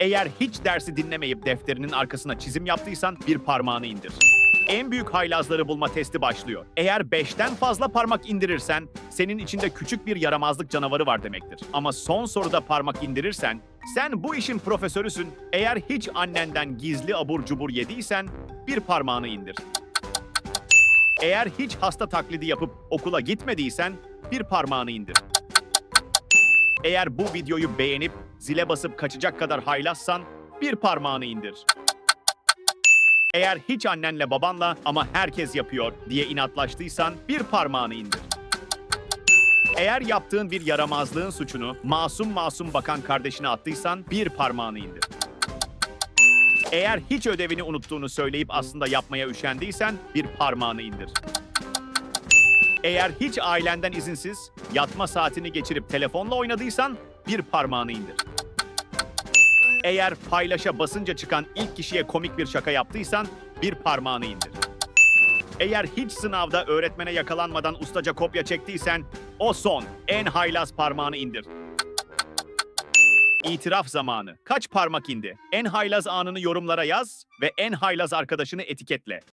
Eğer hiç dersi dinlemeyip defterinin arkasına çizim yaptıysan bir parmağını indir. En büyük haylazları bulma testi başlıyor. Eğer 5'ten fazla parmak indirirsen senin içinde küçük bir yaramazlık canavarı var demektir. Ama son soruda parmak indirirsen sen bu işin profesörüsün. Eğer hiç annenden gizli abur cubur yediysen bir parmağını indir. Eğer hiç hasta taklidi yapıp okula gitmediysen bir parmağını indir. Eğer bu videoyu beğenip zile basıp kaçacak kadar haylazsan bir parmağını indir. Eğer hiç annenle babanla ama herkes yapıyor diye inatlaştıysan bir parmağını indir. Eğer yaptığın bir yaramazlığın suçunu masum masum bakan kardeşine attıysan bir parmağını indir. Eğer hiç ödevini unuttuğunu söyleyip aslında yapmaya üşendiysen bir parmağını indir. Eğer hiç ailenden izinsiz yatma saatini geçirip telefonla oynadıysan bir parmağını indir. Eğer paylaşa basınca çıkan ilk kişiye komik bir şaka yaptıysan bir parmağını indir. Eğer hiç sınavda öğretmene yakalanmadan ustaca kopya çektiysen o son en haylaz parmağını indir. İtiraf zamanı. Kaç parmak indi? En haylaz anını yorumlara yaz ve en haylaz arkadaşını etiketle.